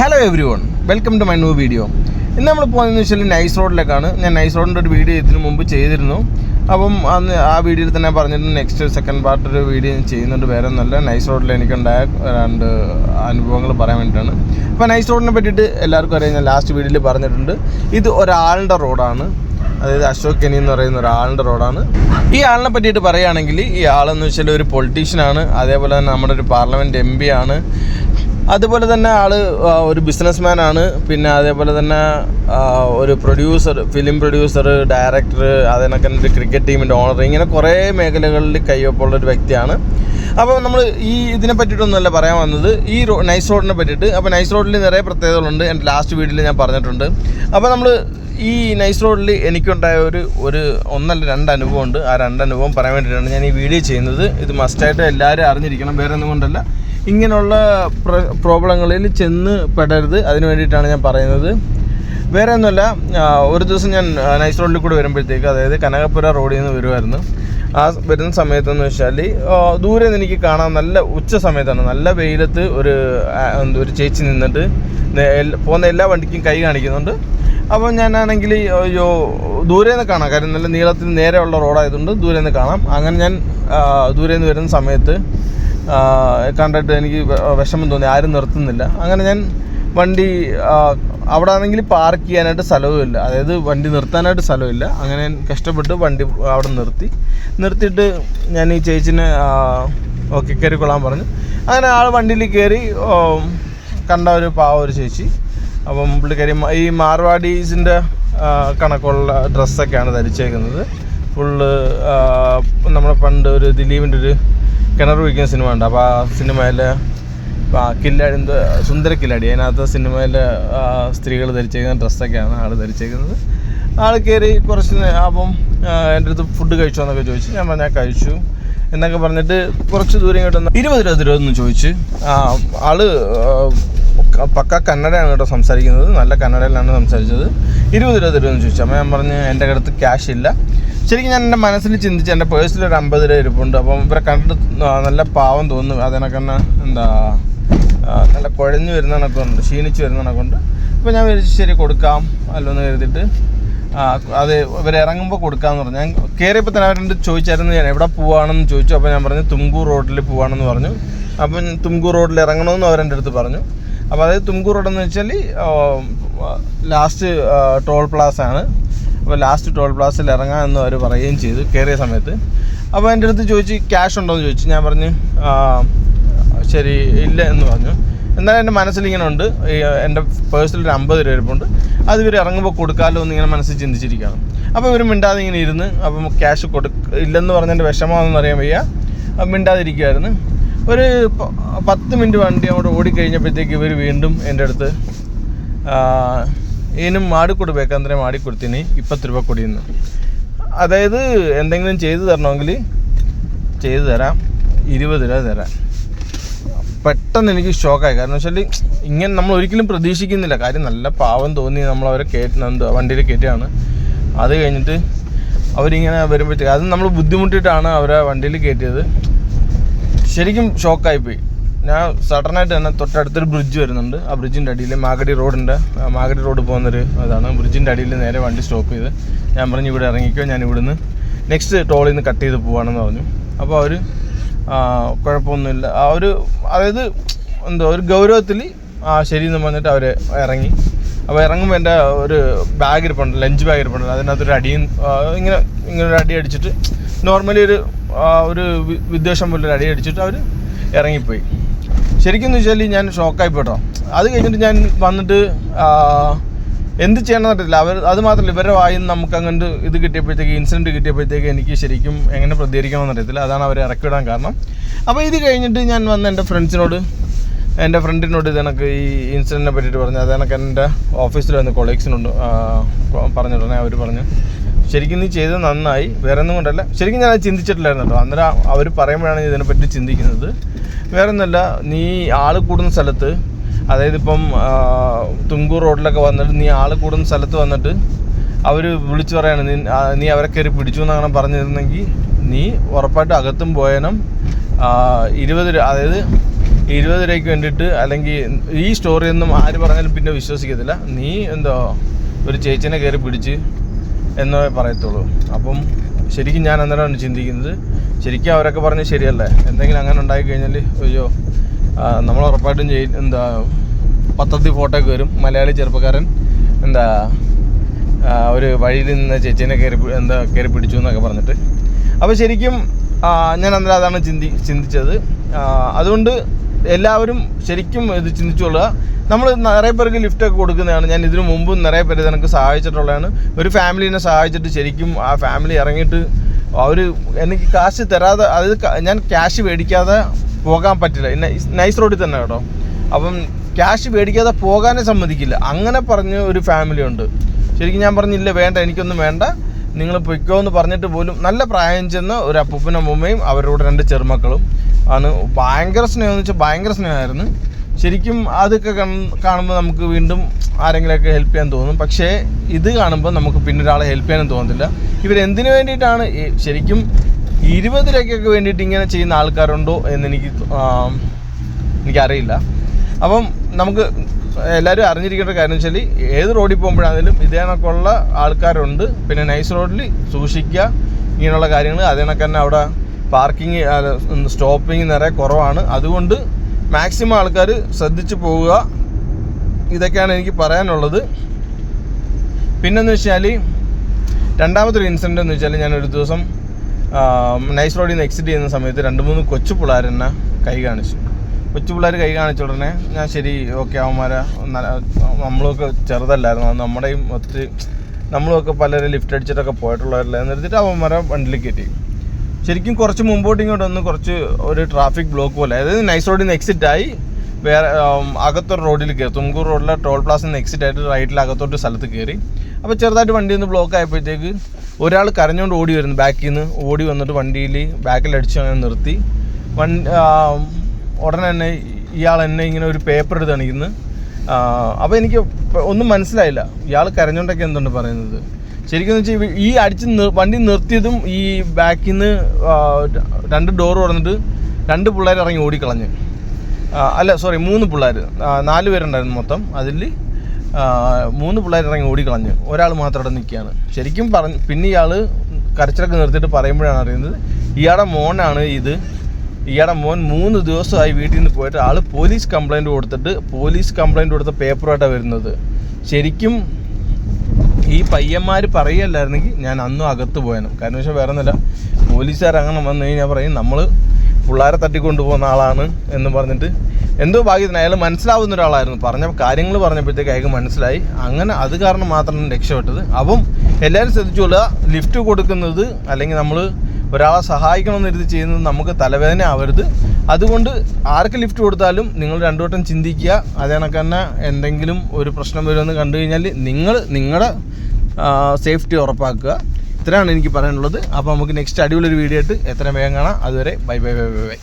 Hello everyone welcome to my new video ഇന്ന് നമ്മൾ പോകുന്നതെന്ന് വെച്ചാൽ നൈസ് റോഡിലേക്കാണ് ഞാൻ നൈസ് റോഡിന്റെ ഒരു വീഡിയോ ഇതിനു മുമ്പ് ചെയ്തിരുന്നു. അപ്പം അന്ന് ആ വീഡിയോയിൽ തന്നെ പറഞ്ഞിരുന്നു നെക്സ്റ്റ് സെക്കൻഡ് പാർട്ട് ഒരു വീഡിയോ ചെയ്യുന്നുണ്ട്. വേറെ ഒന്നല്ല നൈസ് റോഡിൽ എനിക്കുണ്ടായ രണ്ട് അനുഭവങ്ങൾ പറയാൻ വേണ്ടിയിട്ടാണ്. അപ്പോൾ നൈസ് റോഡിനെ പറ്റിയിട്ട് എല്ലാവർക്കും അറിയാം ഞാൻ ലാസ്റ്റ് വീഡിയോയിൽ പറഞ്ഞിട്ടുണ്ട്. ഇത് ഒരാളുടെ റോഡാണ് അതായത് അശോക് കെനി എന്ന് പറയുന്ന ഒരാളുടെ റോഡാണ് ഈ ആളിനെ പറ്റിയിട്ട് പറയുകയാണെങ്കിൽ ഈ ആളെന്ന് വെച്ചാൽ ഒരു പൊളിറ്റീഷ്യനാണ് അതേപോലെ തന്നെ നമ്മുടെ ഒരു പാർലമെന്റ് എം ആണ്. അതുപോലെ തന്നെ ആൾ ഒരു ബിസിനസ്മാൻ ആണ്. പിന്നെ അതേപോലെ തന്നെ ഒരു പ്രൊഡ്യൂസർ ഫിലിം പ്രൊഡ്യൂസർ ഡയറക്ടർ അതിനൊക്കെ ഒരു ക്രിക്കറ്റ് ടീമിന്റെ ഓണർ ഇങ്ങനെ കുറേ മേഖലകളിൽ കയ്യൊപ്പുള്ള ഒരു വ്യക്തിയാണ്. അപ്പോൾ നമ്മൾ ഈ ഇതിനെ പറ്റിയിട്ടൊന്നുമല്ല പറയാൻ വന്നത്. ഈ റോ നൈസ് റോഡിനെ പറ്റിയിട്ട്. അപ്പോൾ നൈസ് റോഡിൽ നിറയെ പ്രത്യേകതകളുണ്ട്. എന്റെ ലാസ്റ്റ് വീഡിയോയിൽ ഞാൻ പറഞ്ഞിട്ടുണ്ട്. അപ്പോൾ നമ്മൾ ഈ നൈസ് റോഡിൽ എനിക്കുണ്ടായ ഒരു ഒരു ഒന്നല്ല രണ്ട് അനുഭവമുണ്ട്. ആ രണ്ട് അനുഭവം പറയാൻ വേണ്ടിയിട്ടാണ് ഞാൻ ഈ വീഡിയോ ചെയ്യുന്നത്. ഇത് മസ്റ്റായിട്ട് എല്ലാവരും അറിഞ്ഞിരിക്കണം. വേറെ ഒന്നും കൊണ്ടല്ല. ഇങ്ങനെയുള്ള പ്ര- പ്രോബ്ലങ്ങളിൽ ചെന്ന് പെടരുത്. അതിന് വേണ്ടിയിട്ടാണ് ഞാൻ പറയുന്നത്. വേറെ ഒന്നുമല്ല ഒരു ദിവസം ഞാൻ നൈസ് റോഡിൽ കൂടെ വരുമ്പോഴത്തേക്ക് അതായത് കനകപ്പുര റോഡിൽ നിന്ന് വരുമായിരുന്നു ആ വരുന്ന സമയത്തെന്ന് വെച്ചാൽ ദൂരെ നിന്ന് എനിക്ക് കാണാൻ നല്ല ഉച്ച സമയത്താണ്. നല്ല വെയിലത്ത് ഒരു ഒരു ചേച്ചി നിന്നിട്ട് പോകുന്ന എല്ലാ വണ്ടിക്കും കൈ കാണിക്കുന്നുണ്ട്. അപ്പോൾ ഞാനാണെങ്കിൽ അയ്യോ ദൂരെ നിന്ന് കാണാം. കാര്യം നല്ല നീളത്തിൽ നേരെയുള്ള റോഡായതുകൊണ്ട് ദൂരെ നിന്ന് കാണാം. അങ്ങനെ ഞാൻ ദൂരെ നിന്ന് വരുന്ന സമയത്ത് കണ്ടിട്ട് എനിക്ക് വിഷമം തോന്നി. ആരും നിർത്തുന്നില്ല. അങ്ങനെ ഞാൻ വണ്ടി അവിടെ ആണെങ്കിൽ പാർക്ക് ചെയ്യാനായിട്ട് സ്ഥലവുമില്ല. അതായത് വണ്ടി നിർത്താനായിട്ട് സ്ഥലമില്ല അങ്ങനെ ഞാൻ കഷ്ടപ്പെട്ട് വണ്ടി അവിടെ നിർത്തി. നിർത്തിയിട്ട് ഞാൻ ഈ ചേച്ചിനെ ഓക്കെ കയറിക്കൊള്ളാൻ പറഞ്ഞു. അങ്ങനെ ആൾ വണ്ടിയിൽ കയറി കണ്ട ഒരു പാവ ഒരു ചേച്ചി. അപ്പം പുള്ളിക്കാരി ഈ മാർവാഡീസിന്റെ കണക്കുള്ള ഡ്രസ്സൊക്കെയാണ് ധരിച്ചേക്കുന്നത്. ഫുള്ള് നമ്മുടെ പണ്ട് ഒരു ദിലീപിന്റെ ഒരു കിണർ വയ്ക്കുന്ന സിനിമ ഉണ്ട് അപ്പോൾ ആ സിനിമയിലെ ആ കില്ലാടി എന്ത് സുന്ദര കില്ലാടി. അതിനകത്ത് സിനിമയിലെ സ്ത്രീകൾ ധരിച്ചേക്കുന്ന ഡ്രസ്സൊക്കെയാണ് ആൾ ധരിച്ചേക്കുന്നത്. ആൾ കയറി കുറച്ച് അപ്പം എന്റെ അടുത്ത് ഫുഡ് കഴിച്ചോ എന്നൊക്കെ ചോദിച്ചു ഞാൻ പറഞ്ഞാൽ കഴിച്ചു എന്നൊക്കെ പറഞ്ഞിട്ട് കുറച്ച് ദൂരം ഇങ്ങോട്ട് ഇരുപത് രൂപ തരുമോ എന്ന് ചോദിച്ച് ആൾ പക്ക കന്നഡയാണ് കേട്ടോ സംസാരിക്കുന്നത്. നല്ല കന്നഡയിലാണ് സംസാരിച്ചത്. ഇരുപത് രൂപ തരുമെന്ന് ചോദിച്ചു. അപ്പോൾ ഞാൻ പറഞ്ഞ് എന്റെ അടുത്ത് ക്യാഷ് ഇല്ല. ശരിക്കും ഞാൻ എന്റെ മനസ്സിൽ ചിന്തിച്ച് എന്റെ പേഴ്സിൽ ഒരു അമ്പത് രൂപ ഇരിപ്പുണ്ട്. അപ്പം ഇവരെ കണ്ടിട്ട് നല്ല പാവം തോന്നുന്നു. അതിനൊക്കെ എന്താ നല്ല കുഴഞ്ഞു വരുന്ന കണക്കുണ്ട് ക്ഷീണിച്ച് വരുന്ന കണക്കുണ്ട് അപ്പോൾ ഞാൻ വിചാരിച്ചു ശരി കൊടുക്കാം അല്ലോ എന്ന് കരുതിയിട്ട് അത് ഇവർ ഇറങ്ങുമ്പോൾ കൊടുക്കാമെന്ന് പറഞ്ഞു. ഞാൻ കയറിയപ്പോൾ തന്നെ അവരുണ്ട് ചോദിച്ചായിരുന്നു ഞാൻ എവിടെ പോവാണെന്ന് ചോദിച്ചു. അപ്പോൾ ഞാൻ പറഞ്ഞു തുംകൂർ റോഡിൽ പോവാണെന്ന് പറഞ്ഞു. അപ്പം തുംകൂർ റോഡിൽ ഇറങ്ങണമെന്ന് അവരെന്റെ അടുത്ത് പറഞ്ഞു. അപ്പോൾ അതായത് തുംകൂർ റോഡെന്ന് വെച്ചാൽ ലാസ്റ്റ് ടോൾ പ്ലാസ് ആണ്. അപ്പോൾ ലാസ്റ്റ് ടോൾ പ്ലാസിൽ പ്ലാസയിൽ ഇറങ്ങാമെന്ന് അവർ പറയുകയും ചെയ്തു കയറിയ സമയത്ത്. അപ്പോൾ എന്റെ അടുത്ത് ചോദിച്ച് ക്യാഷ് ഉണ്ടോ എന്ന് ചോദിച്ചു. ഞാൻ പറഞ്ഞ് ശരി ഇല്ല എന്ന് പറഞ്ഞു. എന്നാലും എന്റെ മനസ്സിൽ ഇങ്ങനെ ഉണ്ട്. എന്റെ പേഴ്സിൽ ഒരു അമ്പത് രൂപ ഇരിപ്പുണ്ട്. അത് ഇവർ ഇറങ്ങുമ്പോൾ കൊടുക്കാമല്ലോ എന്ന് ഇങ്ങനെ മനസ്സിൽ ചിന്തിച്ചിരിക്കുകയാണ്. അപ്പോൾ ഇവർ മിണ്ടാതെ ഇങ്ങനെ ഇരുന്ന് അപ്പം ക്യാഷ് കൊടുക്ക ഇല്ലെന്ന് പറഞ്ഞതിന്റെ വിഷമമാണെന്ന് അറിയാൻ വയ്യ. മിണ്ടാതിരിക്കുമായിരുന്നു ഒരു പത്ത് മിനിറ്റ് വണ്ടി അങ്ങോട്ട് ഓടിക്കഴിഞ്ഞപ്പോഴത്തേക്ക് ഇവർ വീണ്ടും എന്റെ അടുത്ത് മാടിക്കൊടു മാടി മാടിക്കൊടുത്തിന് ഇപ്പത്ത് രൂപ കൊടിയെന്ന് അതായത് എന്തെങ്കിലും ചെയ്തു തരണമെങ്കിൽ ചെയ്തു തരാം. ഇരുപത് രൂപ തരാം. പെട്ടെന്ന് എനിക്ക് ഷോക്കായി കാരണം വെച്ചാൽ ഇങ്ങനെ നമ്മൾ ഒരിക്കലും പ്രതീക്ഷിക്കുന്നില്ല. കാര്യം നല്ല പാവം തോന്നി നമ്മൾ അവരെ കയറ്റുന്ന എന്തോ വണ്ടിയിൽ കയറ്റുകയാണ് അത് കഴിഞ്ഞിട്ട് അവരിങ്ങനെ വരുമ്പോഴത്തേക്ക് അത് നമ്മൾ ബുദ്ധിമുട്ടിയിട്ടാണ് അവരെ വണ്ടിയിൽ കയറ്റിയത് ശരിക്കും ഷോക്കായിപ്പോയി ഞാൻ സഡനായിട്ട് തന്നെ തൊട്ടടുത്തൊരു ബ്രിഡ്ജ് വരുന്നുണ്ട്. ആ ബ്രിഡ്ജിന്റെ അടിയിൽ മാഗടി റോഡിന്റെ മാഗടി റോഡ് പോകുന്നൊരു അതാണ് ബ്രിഡ്ജിന്റെ അടിയിൽ നേരെ വണ്ടി സ്റ്റോപ്പ് ചെയ്ത് ഞാൻ പറഞ്ഞു ഇവിടെ ഇറങ്ങിക്കോ ഞാൻ ഇവിടുന്ന് നെക്സ്റ്റ് ടോളിൽ നിന്ന് കട്ട് ചെയ്ത് പോവാണെന്ന് പറഞ്ഞു. അപ്പോൾ അവർ കുഴപ്പമൊന്നുമില്ല. ആ ഒരു അതായത് എന്തോ ഒരു ഗൗരവത്തിൽ ആ ശരി എന്ന് പറഞ്ഞിട്ട് അവർ ഇറങ്ങി. അപ്പോൾ ഇറങ്ങുമ്പോൾ എന്റെ ഒരു ബാഗ് ഇരിപ്പുണ്ട് ലഞ്ച് ബാഗ് ഇരിപ്പുണ്ട് അതിനകത്തൊരു അടിയും ഇങ്ങനെ ഇങ്ങനെ ഒരു അടി അടിച്ചിട്ട് നോർമലി ഒരു ഒരു വിദ്വേഷം പോലെ ഒരു അടി അടിച്ചിട്ട് അവർ ഇറങ്ങിപ്പോയി. ശരിക്കും വെച്ചാൽ ഞാൻ ഷോക്കായി പോട്ടോ അത് കഴിഞ്ഞിട്ട് ഞാൻ വന്നിട്ട് എന്ത് ചെയ്യണമെന്ന് അറിയത്തില്ല. അവർ അത് മാത്രമല്ല ഇവരുടെ നിന്ന് നമുക്ക് അങ്ങോട്ട് ഇത് കിട്ടിയപ്പോഴത്തേക്ക് ഇൻസിഡന്റ് കിട്ടിയപ്പോഴത്തേക്ക് എനിക്ക് ശരിക്കും എങ്ങനെ പ്രതികരിക്കണമെന്ന് അറിയത്തില്ല. അതാണ് അവരെ ഇറക്കിവിടാൻ കാരണം. അപ്പോൾ ഇത് കഴിഞ്ഞിട്ട് ഞാൻ വന്ന് എന്റെ ഫ്രണ്ട്സിനോട് എന്റെ ഫ്രണ്ടിനോട് ഇത് കണക്ക് ഈ ഇൻസിഡന്റിനെ പറ്റിയിട്ട് പറഞ്ഞു. അത് കണക്ക് എന്റെ ഓഫീസിൽ വന്ന് കൊളീഗ്സിനോട് പറഞ്ഞിട്ടുണ്ടെ അവർ പറഞ്ഞു. ശരിക്കും നീ ചെയ്തത് നന്നായി. വേറെ ഒന്നും കൊണ്ടല്ല. ശരിക്കും ഞാൻ ചിന്തിച്ചിട്ടില്ലായിരുന്നു കേട്ടോ. അന്നേരം അവർ പറയുമ്പോഴാണ് ഇതിനെപ്പറ്റി ചിന്തിക്കുന്നത്. വേറെ ഒന്നുമല്ല നീ ആൾ കൂടുന്ന സ്ഥലത്ത് അതായത് ഇപ്പം തുങ്കൂർ റോഡിലൊക്കെ വന്നിട്ട് നീ ആൾ കൂടുന്ന സ്ഥലത്ത് വന്നിട്ട് അവർ വിളിച്ചു പറയാണ് നീ നീ അവരെ കയറി പിടിച്ചു എന്നങ്ങനെ പറഞ്ഞിരുന്നെങ്കിൽ നീ ഉറപ്പായിട്ടും അകത്തും പോയണം. ആ, ഇരുപത് രൂപ അതായത് ഇരുപത് രൂപയ്ക്ക് വേണ്ടിയിട്ട് അല്ലെങ്കിൽ ഈ സ്റ്റോറിയൊന്നും ആര് പറഞ്ഞാലും പിന്നെ വിശ്വസിക്കത്തില്ല. നീ എന്തോ ഒരു ചേച്ചിനെ കയറി പിടിച്ച് എന്നേ പറയത്തുള്ളൂ. അപ്പം ശരിക്കും ഞാൻ അന്നേരമാണ് ചിന്തിക്കുന്നത്. ശരിക്കും അവരൊക്കെ പറഞ്ഞ് ശരിയല്ലേ? എന്തെങ്കിലും അങ്ങനെ ഉണ്ടായി കഴിഞ്ഞാൽ അയ്യോ നമ്മൾ ഉറപ്പായിട്ടും ചെയ് എന്താ പത്രത്തിൽ ഫോട്ടോ ഒക്കെ വരും. മലയാളി ചെറുപ്പക്കാരൻ എന്താ ഒരു വഴിയിൽ നിന്ന് ചേച്ചീനെ കയറി എന്താ കയറി പിടിച്ചു എന്നൊക്കെ പറഞ്ഞിട്ട്. അപ്പോൾ ശരിക്കും ഞാൻ അന്നേരം അതാണ് ചിന്തി ചിന്തിച്ചത്. അതുകൊണ്ട് എല്ലാവരും ശരിക്കും ഇത് ചിന്തിച്ചുകൊള്ളുക നമ്മൾ നിറയെ പേർക്ക് ലിഫ്റ്റൊക്കെ കൊടുക്കുന്നതാണ്. ഞാൻ ഇതിനു മുമ്പും നിറയെ പേര് എനിക്ക് സഹായിച്ചിട്ടുള്ളതാണ്. ഒരു ഫാമിലിനെ സഹായിച്ചിട്ട് ശരിക്കും ആ ഫാമിലി ഇറങ്ങിയിട്ട് അവർ എനിക്ക് കാശ് തരാതെ അതായത് ഞാൻ ക്യാഷ് മേടിക്കാതെ പോകാൻ പറ്റില്ല. നൈസ് റോഡിൽ തന്നെ കേട്ടോ. അപ്പം ക്യാഷ് മേടിക്കാതെ പോകാനേ സമ്മതിക്കില്ല. അങ്ങനെ പറഞ്ഞ ഒരു ഫാമിലി ഉണ്ട്. ശരിക്കും ഞാൻ പറഞ്ഞില്ല വേണ്ട എനിക്കൊന്നും വേണ്ട. നിങ്ങൾ പൊയ്ക്കോ എന്ന് പറഞ്ഞിട്ട് പോലും നല്ല പ്രായം ചെന്ന് ഒരു അപ്പൂപ്പനും അമ്മൂമ്മയും അവരുടെ രണ്ട് ചെറുമക്കളും ആണ്. ഭയങ്കര സ്നേഹം എന്ന് വെച്ചാൽ ഭയങ്കര സ്നേഹമായിരുന്നു. ശരിക്കും അതൊക്കെ കാണുമ്പോൾ നമുക്ക് വീണ്ടും ആരെങ്കിലുമൊക്കെ ഹെൽപ്പ് ചെയ്യാൻ തോന്നും. പക്ഷേ ഇത് കാണുമ്പോൾ നമുക്ക് പിന്നെ ഒരാളെ ഹെൽപ്പ് ചെയ്യാനും തോന്നുന്നില്ല ഇവരെന്തിനു വേണ്ടിയിട്ടാണ് ശരിക്കും ഇരുപത് രൂപയ്ക്കൊക്കെ വേണ്ടിയിട്ട് ഇങ്ങനെ ചെയ്യുന്ന ആൾക്കാരുണ്ടോ എന്നെനിക്ക് എനിക്കറിയില്ല. അപ്പം നമുക്ക് എല്ലാവരും അറിഞ്ഞിരിക്കേണ്ട കാര്യം വെച്ചാൽ ഏത് റോഡിൽ പോകുമ്പോഴാണെങ്കിലും ഇതേ കണക്കുള്ള ആൾക്കാരുണ്ട്. പിന്നെ നൈസ് റോഡിൽ സൂക്ഷിക്കുക ഇങ്ങനെയുള്ള കാര്യങ്ങൾ അതേ കണക്ക് തന്നെ അവിടെ പാർക്കിങ് സ്റ്റോപ്പിങ് നിറയെ കുറവാണ്. അതുകൊണ്ട് മാക്സിമം ആൾക്കാർ ശ്രദ്ധിച്ചു പോവുക. ഇതൊക്കെയാണ് എനിക്ക് പറയാനുള്ളത്. പിന്നെന്ന് വെച്ചാൽ രണ്ടാമത്തെ ഒരു ഇൻസിഡന്റ് എന്ന് വെച്ചാൽ ഞാൻ ഒരു ദിവസം നൈസ് റോഡിൽ നിന്ന് എക്സിറ്റ് ചെയ്യുന്ന സമയത്ത് രണ്ട് മൂന്ന് കൊച്ചു പിള്ളേരെന്നെ കൈ കാണിച്ചു. കൊച്ചു പിള്ളേർ കൈ കാണിച്ച ഉടനെ ഞാൻ ശരി ഓക്കെ അവന്മാരെ നമ്മളൊക്കെ ചെറുതല്ലായിരുന്നു നമ്മുടെയും ഒത്തിരി നമ്മളൊക്കെ പലരും ലിഫ്റ്റ് അടിച്ചിട്ടൊക്കെ പോയിട്ടുള്ളവരല്ലേ? എടുത്തിട്ട് അവന്മാരെ വണ്ടിയിൽ കയറ്റി. ശരിക്കും കുറച്ച് മുമ്പോട്ട് ഇങ്ങോട്ട് ഒന്ന് കുറച്ച് ഒരു ട്രാഫിക് ബ്ലോക്ക് പോലെ അതായത് നൈസ് റോഡിൽ നിന്ന് എക്സിറ്റ് ആയി വേറെ അകത്തൊരു റോഡിൽ കയറി തുംകൂർ റോഡിലെ ടോൾ പ്ലാസിൽ നിന്ന് എക്സിറ്റ് ആയിട്ട് റൈറ്റിൽ അകത്തോട്ട് സ്ഥലത്ത് കയറി. അപ്പോൾ ചെറുതായിട്ട് വണ്ടി ഒന്ന് ബ്ലോക്ക് ആയപ്പോഴത്തേക്ക് ഒരാൾ കരഞ്ഞുകൊണ്ട് ഓടി വരുന്നു ബാക്കിൽ നിന്ന്. ഓടി വന്നിട്ട് വണ്ടിയിൽ ബാക്കിൽ അടിച്ച് നിർത്തി. വണ്ടി ഉടനെ തന്നെ ഇയാൾ എന്നെ ഇങ്ങനെ ഒരു പേപ്പർ എടുത്ത് അണിക്കുന്നു അപ്പോൾ എനിക്ക് ഒന്നും മനസ്സിലായില്ല. ഇയാൾ കരഞ്ഞോണ്ടൊക്കെ എന്തുണ്ട് പറയുന്നത്? ശരിക്കും വെച്ചാൽ ഈ അടിച്ച് വണ്ടി നിർത്തിയതും ഈ ബാക്കിൽ നിന്ന് രണ്ട് ഡോർ തുറന്നിട്ട് രണ്ട് പിള്ളേർ ഇറങ്ങി ഓടിക്കളഞ്ഞ്. അല്ല സോറി മൂന്ന് പിള്ളേർ നാല് പേരുണ്ടായിരുന്നു മൊത്തം. അതിൽ മൂന്ന് പിള്ളേർ ഇറങ്ങി ഓടിക്കളഞ്ഞ്. ഒരാൾ മാത്രം അവിടെ നിൽക്കുകയാണ്. ശരിക്കും പറഞ്ഞ് പിന്നെ ഇയാൾ കരച്ചിലൊക്കെ നിർത്തിയിട്ട് പറയുമ്പോഴാണ് അറിയുന്നത് ഇയാളുടെ മോനാണ് ഇത് ഇയാളുടെ മോൻ മൂന്ന് ദിവസമായി വീട്ടിൽ നിന്ന് പോയിട്ട് ആൾ പോലീസ് കംപ്ലൈന്റ് കൊടുത്തിട്ട് പോലീസ് കംപ്ലൈന്റ് കൊടുത്ത പേപ്പറുമായിട്ടാണ് വരുന്നത്. ശരിക്കും ഈ പയ്യന്മാർ പറയല്ലായിരുന്നെങ്കിൽ ഞാൻ അന്നും അകത്ത് പോയനും. കാരണം വെച്ചാൽ വേറെ ഒന്നുമില്ല പോലീസുകാർ അങ്ങനെ വന്നു കഴിഞ്ഞാൽ പറയും നമ്മൾ പിള്ളേരെ തട്ടിക്കൊണ്ടു പോകുന്ന ആളാണ് എന്ന് പറഞ്ഞിട്ട് എന്തോ ഭാഗ്യത്തിന് അയാൾ മനസ്സിലാവുന്ന ഒരാളായിരുന്നു. പറഞ്ഞ കാര്യങ്ങൾ പറഞ്ഞപ്പോഴത്തേക്ക് അയാൾക്ക് മനസ്സിലായി. അങ്ങനെ അത് കാരണം മാത്രമാണ് രക്ഷപ്പെട്ടത്. അപ്പം എല്ലാവരും ശ്രദ്ധിച്ചുകൊള്ളുക. ലിഫ്റ്റ് കൊടുക്കുന്നത് അല്ലെങ്കിൽ നമ്മൾ ഒരാളെ സഹായിക്കണമെന്ന് കരുതി ചെയ്യുന്നത് നമുക്ക് തലവേദന ആവരുത്. അതുകൊണ്ട് ആർക്ക് ലിഫ്റ്റ് കൊടുത്താലും നിങ്ങൾ രണ്ടു വട്ടം ചിന്തിക്കുക. അതേ എന്തെങ്കിലും ഒരു പ്രശ്നം വരുമെന്ന് കണ്ടു കഴിഞ്ഞാൽ നിങ്ങൾ നിങ്ങളുടെ സേഫ്റ്റി ഉറപ്പാക്കുക. ഇത്രയാണ് എനിക്ക് പറയാനുള്ളത്. അപ്പോൾ നമുക്ക് നെക്സ്റ്റ് അടിപൊളി ഒരു വീഡിയോ ആയിട്ട് എത്രയും വേഗം കാണാം. അതുവരെ bye bye bye bye bye.